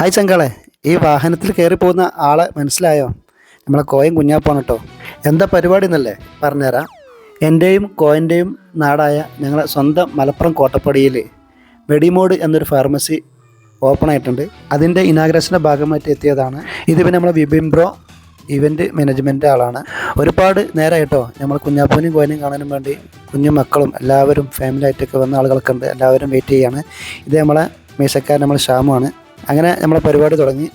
Hi ചങ്കളെ. ഈ വാഹനത്തിൽ കയറി പോകുന്ന ആളെ മനസ്സിലായോ? നമ്മളെ കോയൻ കുഞ്ഞാപ്പാണ് കേട്ടോ എന്താ പരിപാടി എന്നല്ലേ? പറഞ്ഞുതരാം. എന്റെയും കോയന്റെയും നാടായ ഞങ്ങളെ സ്വന്തം മലപ്പുറം കോട്ടപ്പടിയിൽ വെടിമോട് എന്നൊരു ഫാർമസി ഓപ്പൺ ആയിട്ടുണ്ട്. അതിന്റെ ഇനാഗ്രേഷന്റെ ഭാഗമായിട്ട് എത്തിയതാണ്. ഇത് പിന്നെ നമ്മളെ വിപിൻ ബ്രോ മാനേജ്മെന്റ് ആളാണ്. ഒരുപാട് നേരമായിട്ടോ നമ്മൾ കുഞ്ഞാപ്പൂനും കോയനും കാണാനും വേണ്ടി കുഞ്ഞു മക്കളും എല്ലാവരും ഫാമിലി ആയിട്ടൊക്കെ വന്ന ആളുകളൊക്കെ ഉണ്ട്. എല്ലാവരും വെയിറ്റ് ചെയ്യാണ്. ഇത് നമ്മളെ മീശക്കാരൻ നമ്മൾ ഷാമുമാണ് അങ്ങനെ നമ്മളെ പരിപാടി തുടങ്ങി.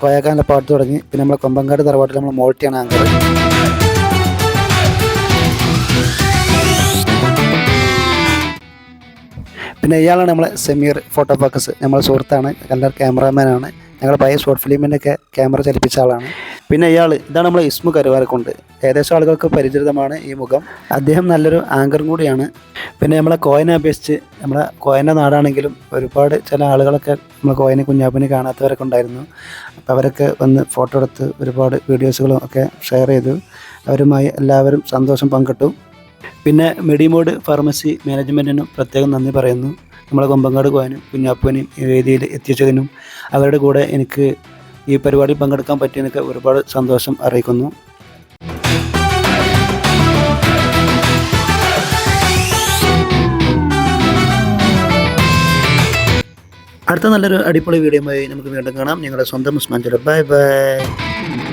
കോയക്കാന്റെ പാട്ട് തുടങ്ങി. പിന്നെ നമ്മളെ കൊമ്പങ്കാട് തറവാട്ടിൽ നമ്മൾ മോൾട്ടിയാണ് ആങ്കർ പിന്നെ ഇയാളാണ് നമ്മളെ സെമീർ ഫോട്ടോ ഫോക്കസ് നമ്മളെ സുഹൃത്താണ്. കല്ലർ ക്യാമറാമാനാണ്. ഞങ്ങൾ പഴയ ഷോർട്ട് ഫിലിമിന്റെയൊക്കെ ക്യാമറ ചലിപ്പിച്ച ആളാണ്. പിന്നെ ഇയാൾ ഇതാണ് നമ്മളെ ഇസ്മു കരുവാരക്കുണ്ട്. ഏകദേശം ആളുകൾക്ക് പരിചിതമാണ് ഈ മുഖം. അദ്ദേഹം നല്ലൊരു ആങ്കറും കൂടിയാണ്. പിന്നെ നമ്മളെ കോയനെ അപേക്ഷിച്ച് നമ്മളെ കോയന്റെ നാടാണെങ്കിലും ഒരുപാട് ചില ആളുകളൊക്കെ നമ്മളെ കോയനെ കുഞ്ഞാപ്പിനെ കാണാത്തവരൊക്കെ ഉണ്ടായിരുന്നു. അപ്പോൾ അവരൊക്കെ വന്ന് ഫോട്ടോ എടുത്ത് ഒരുപാട് വീഡിയോസുകളും ഒക്കെ ഷെയർ ചെയ്തു. അവരുമായി എല്ലാവരും സന്തോഷം പങ്കിട്ടു. പിന്നെ മെഡിമോഡ് ഫാർമസി മാനേജ്മെന്റിനും പ്രത്യേകം നന്ദി പറയുന്നു. നമ്മളെ കൊമ്പങ്കാട് കോയനും കുഞ്ഞാപ്പനും ഈ വേദിയിൽ എത്തിച്ചതിനും അവരുടെ കൂടെ എനിക്ക് ഈ പരിപാടിയിൽ പങ്കെടുക്കാൻ പറ്റിയതിനൊക്കെ ഒരുപാട് സന്തോഷം അറിയിക്കുന്നു. അടുത്ത നല്ലൊരു അടിപൊളി വീഡിയോയുമായി നമുക്ക് വീണ്ടും കാണാം. നിങ്ങളുടെ സ്വന്തം ഉസ്മാൻ ബൈ ബൈ.